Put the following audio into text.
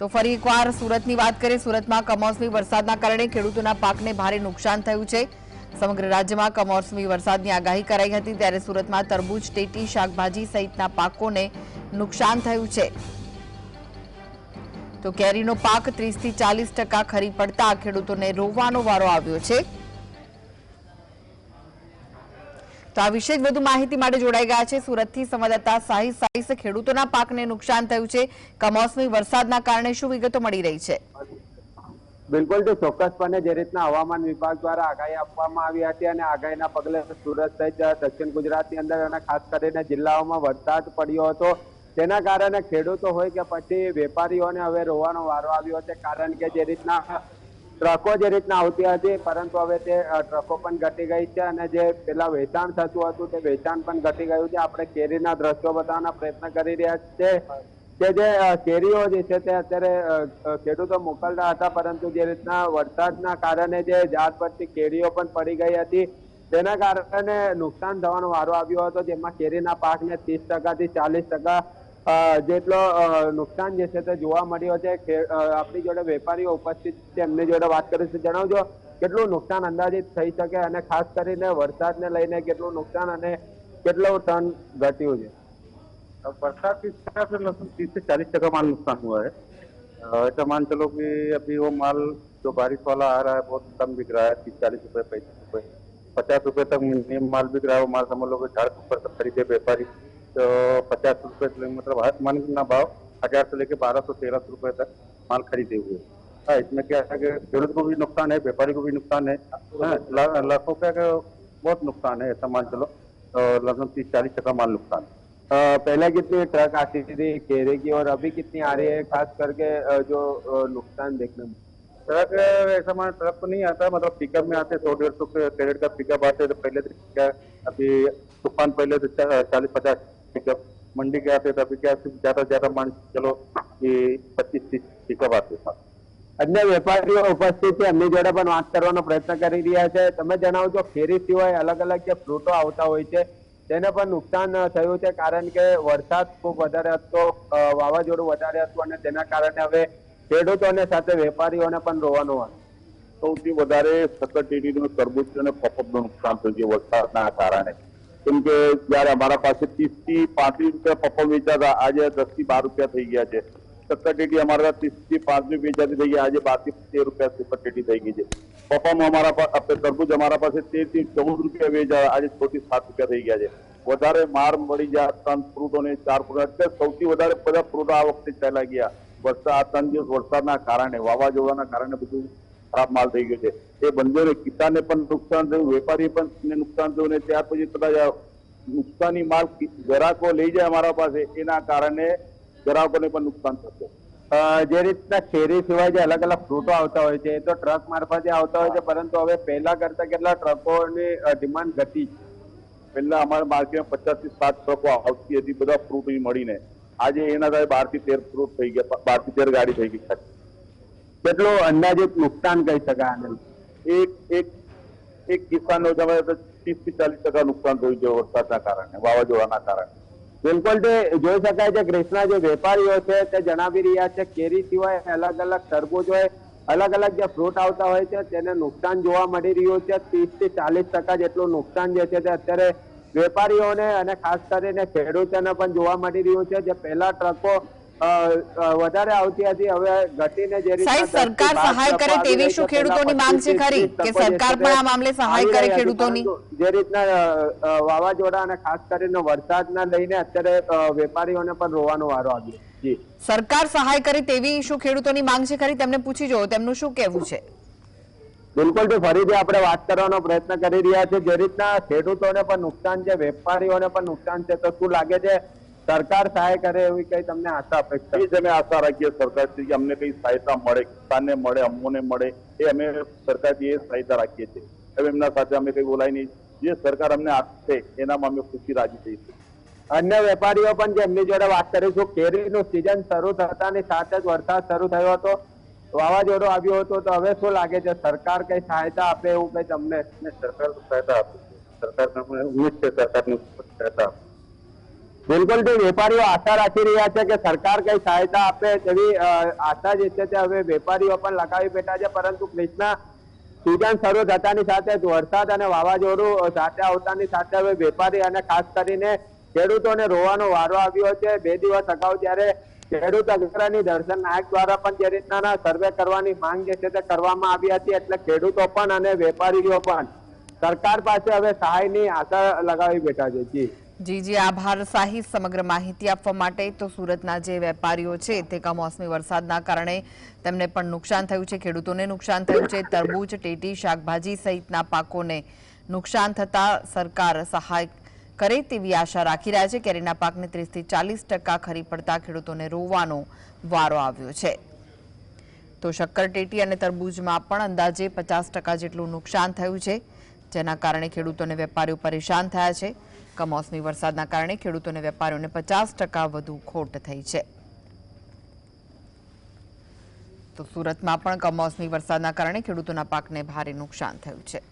તો ફરી એકવાર સુરતની વાત કરીએ. સુરતમાં કમોસમી વરસાદના કારણે ખેડૂતોના પાકને ભારે નુકસાન થયું છે. સમગ્ર રાજ્યમાં કમોસમી વરસાદની આગાહી કરાઈ હતી ત્યારે સુરતમાં તરબૂચ, ટેટી, શાકભાજી સહિતના પાકોને નુકસાન થયું છે. તો કેરીનો પાક ત્રીસથી ચાલીસ ટકા ખરી પડતા ખેડૂતોને રોવાનો વારો આવ્યો છે. આ વિશે વધુ માહિતી માટે જોડાઈ ગયા છે. સુરતથી સંવાદદાતા સાહિલ સાહિસ ખેડૂતોના પાકને નુકસાન થયું છે. કમોસમી વરસાદના કારણે શું વિગતો મળી રહી છે? બિલકુલ તો ચોક્કસપણે જે રીતના હવામાન વિભાગ દ્વારા આગાહી આપવામાં આવી હતી અને આગાહીના પગલે સુરત સહિત દક્ષિણ ગુજરાતની અંદર અને ખાસ કરીને જિલ્લાઓમાં વરસાદ પડ્યો હતો. તેના કારણે ખેડૂતો હોય કે પછી વેપારીઓને હવે રોવાનો વારો આવ્યો છે. કારણ કે જે રીતના ટ્રકો જે રીતના આવતી હતી, પરંતુ હવે તે ટ્રકો પણ ઘટી ગઈ છે અને જે પેલા વેચાણ થતું હતું, તે વેચાણ પણ ઘટી ગયું છે. આપણે કેરીના દ્રશ્યો બતાવવાના પ્રયત્ન કરી રહ્યા છે. કે જે કેરીઓ જે છે તે અત્યારે ખેડૂતો મોકલતા હતા, પરંતુ જે રીતના વરસાદના કારણે જે ઝાડ પરથી કેરીઓ પણ પડી ગઈ હતી. તેના કારણે નુકસાન થવાનો વારો આવ્યો હતો, જેમાં કેરીના પાકને ત્રીસ ટકાથી ચાલીસ ટકા જેટલો અ, નુકસાન જે છે તે જોવા મળ્યો છે ખે- અ, આપણી જોડે વેપારીઓ ઉપસ્થિત છે એમની જોડે વાત કરીશું જણાવજો કેટલું નુકસાન અંદાજિત થઈ શકે અને ખાસ કરીને વરસાદને લઈને કેટલું નુકસાન અને કેટલું ટન ઘટ્યું છે अब बरसात के हिसाब से लगभग तीस से चालीस टका माल नुकसान हुआ है अ, ऐसा मान चलो कि अभी वो माल जो बारिश वाला आ रहा है बहुत कम बिक रहा है तीस चालीस रुपए पैंतीस रुपए पचास रुपए तक मिनिमम माल बिक रहा है वो माल समझ लो कि झाड़ के ऊपर तक खरीदे व्यापारी तो पचास रुपए से ले- मतलब मान ना भाव हज़ार से लेके बारह सौ तेरह सौ रुपए तक माल खरीदे हुए। हैं। इसमें क्या है कि खेडूत को भी नुकसान है व्यापारी को भी नुकसान है। हाँ, लाखों का का बहुत नुकसान है ऐसा मान चलो। तो लगभग तीस चालीस टका माल नुकसान है। पहले कितनी ट्रक आती थी केरे की और अभी कितनी आ रही है खास करके जो नुकसान देखने में? ट्रक ऐसा मान ट्रक तो नहीं आता मतलब पिकअप में आते सौ डेढ़ सौ कैरेट का पिकअप आते तो पहले तो अभी तूफ़ान पहले तो चालीस पचास पिकअप मंडी के आते तो अभी क्या सिर्फ ज्यादा से ज्यादा मान चलो कि पच्चीस तीस पिकअप आते हैं અન્ય વેપારીઓ ઉપસ્થિત છે એમની જોડે પણ વાત કરવાનો પ્રયત્ન કરી રહ્યા છે તમે જણાવજો કેરી સિવાય અલગ અલગ જે ફ્રૂટો આવતા હોય છે તેને પણ નુકસાન અ, થયું છે કારણ કે વરસાદ ખૂબ વધારે હતો અ, વાવાઝોડું વધારે હતું અને તેના કારણે હવે ખેડૂતોને સાથે વેપારીઓને પણ રોવાનું હતું સૌથી વધારે સકટેરીનું તરબૂચ અને પપપનું નુકસાન થયું છે વરસાદના કારણે કેમ કે જયારે અમારા પાસે ત્રીસથી પાંત્રીસ રૂપિયા પપલ વેચાતા, આજે દસથી બાર રૂપિયા થઈ ગયા છે. સકટેટી અમારા ત્રીસથી પાંત્રીસ વેચાતી થઈ ગયા, આજે બારથી તેર રૂપિયા સકટેટી થઈ ગઈ છે. પપ્પામાં અમારા પાસે આપણે તરબૂચ અમારા પાસે તેરથી ચૌદ રૂપિયા વેચા આજે છ થી સાત રૂપિયા થઈ ગયા છે. વધારે માર મળી જાય ત્રણ ફ્રૂટો ને ચાર ફ્રૂટ એટલે સૌથી વધારે બધા ફ્રૂટો આ વખતે ચાલ્યા ગયા. વરસાદ આ ત્રણ દિવસ વરસાદના કારણે, વાવાઝોડાના કારણે બધું ખરાબ માલ થઈ ગયો છે. એ બંનેને કિસાનને પણ નુકસાન થયું વેપારી પણ નુકસાન થયું ને ત્યાર પછી કદાચ નુકસાની માલ ગ્રાહકો લઈ જાય અમારા પાસે, એના કારણે ગ્રાહકોને પણ નુકસાન થશે. જે રીતના શેરી સિવાય જે અલગ અલગ ફ્રૂટો આવતા હોય છે, એ તો ટ્રક મારફતે આવતા હોય છે, પરંતુ હવે પહેલા કરતા કેટલા ટ્રકોની ડિમાન્ડ ઘટી. છે પહેલા અમારા માર્કેટમાં પચાસથી સાત ટ્રકો આવતી હતી, બધા ફ્રૂટ મળીને. આજે એના થાય બારથી તેર ફ્રૂટ થઈ ગયા બારથી તેર ગાડી થઈ ગઈ. કેટલું અંદાજિત નુકસાન કહી શકાય આને. એક એક એક કિસાનનો તમે ત્રીસથી ચાલીસ ટકા નુકસાન થયું છે વરસાદના કારણે, વાવાઝોડાના કારણે. બિલકુલ તે જોઈ શકાય છે, કૃષ્ણા જે વેપારીઓ છે તે જણાવી રહ્યા છે, કેરી સિવાય અલગ અલગ તરબૂચ હોય અલગ અલગ જે ફ્રૂટ આવતા હોય છે તેને નુકસાન જોવા મળી રહ્યું છે. ત્રીસથી ચાલીસ ટકા જેટલું નુકસાન જે છે તે અત્યારે વેપારીઓને અને ખાસ કરીને ખેડૂતોને પણ જોવા મળી રહ્યું છે. જે પહેલા ટ્રકો વધારે આવતી હતી. હવે ઘટીને જે સાહેબ, સરકાર સહાય કરે તેવી શું ખેડૂતોની માંગ છે ખરી? કે સરકાર પણ આ મામલે સહાય કરે ખેડૂતોની? જે રીતના વાવાઝોડા અને ખાસ કરીને વરસાદના લઈને અત્યારે વેપારીઓને પણ રોવાનો વારો આવ્યો. સરકાર સહાય કરે તેવી શું ખેડૂતોની માંગ છે ખરી? તેમને પૂછી જોવો તેમનું શું કહેવું છે? બિલકુલ તો ફરીથી આપણે વાત કરવાનો પ્રયત્ન કરી રહ્યા છે જે રીતના ખેડૂતોને પણ નુકસાન છે વેપારીઓને પણ નુકસાન છે તો શું લાગે છે? સરકાર સહાય કરે એવી કઈ તમને આશા અપેક્ષા? એ જ અમે આશા રાખીએ સરકારથી કે અમને કઈ સહાયતા મળે કિસાનને મળે અમોને મળે એ અમે સરકારથી એ સહાયતા રાખીએ છીએ. હવે એમના સાથે અમે કઈ બોલાય નહીં. જે સરકાર અમને આપશે એનામાં અમે ખુશી રાજી થઈશું અન્ય વેપારીઓ પણ જે એમની જોડે વાત કરીશું કેરીનું સિઝન શરૂ થતાની સાથે જ વરસાદ શરૂ થયો હતો? વાવાઝોડો આવ્યો હતો તો હવે શું લાગે છે? સરકાર કઈ સહાયતા આપે એવું કઈ તમને? સરકાર સહાયતા આપે છે સરકાર ઉમેદ છે સરકારની સહાયતા આપે બિલકુલ જે વેપારીઓ આશા રાખી રહ્યા છે કે સરકાર કઈ સહાયતા આપે તેવી આશા જે છે તે હવે વેપારીઓ પણ લગાવી બેઠા છે, પરંતુ કૃષ્ણા સિઝન શરૂ થતાની સાથે વરસાદ અને વાવાઝોડું સાથે આવતાની સાથે હવે વેપારી અને ખાસ કરીને ખેડૂતોને રોવાનો વારો આવ્યો છે. બે દિવસ અગાઉ જ્યારે ખેડૂત અગ્રણી દર્શન નાયક દ્વારા પણ જે રીતના સર્વે કરવાની માંગ જે છે તે કરવામાં આવી હતી, એટલે ખેડૂતો પણ અને વેપારીઓ પણ સરકાર પાસે હવે સહાયની આશા લગાવી બેઠા છે. જી. જી જી, આભાર સાહી સમગ્ર માહિતી આપવા માટે તો સુરતના જે વેપારીઓ છે તે કમોસમી વરસાદના કારણે તેમને પણ નુકસાન થયું છે, ખેડૂતોને નુકસાન થયું છે, તરબૂચ, ટેટી, શાકભાજી સહિતના પાકોને નુકસાન થતાં સરકાર સહાય કરે તેવી આશા રાખી રહ્યા છે. કેરીના પાકને ત્રીસથી ચાલીસ ટકા ખરી પડતા ખેડૂતોને રોવાનો વારો આવ્યો છે. તો શક્કરટેટી અને તરબૂજમાં પણ અંદાજે પચાસ જેટલું નુકસાન થયું છે. જેના કારણે ખેડૂતોને વેપારીઓ પરેશાન થયા છે. કમોસમી વરસાદના કારણે ખેડૂતોને વેપારીઓને પચાસ ટકા વધુ ખોટ થઈ છે. તો સુરતમાં પણ કમોસમી વરસાદના કારણે ખેડૂતોના પાકને ભારે નુકસાન થયું છે.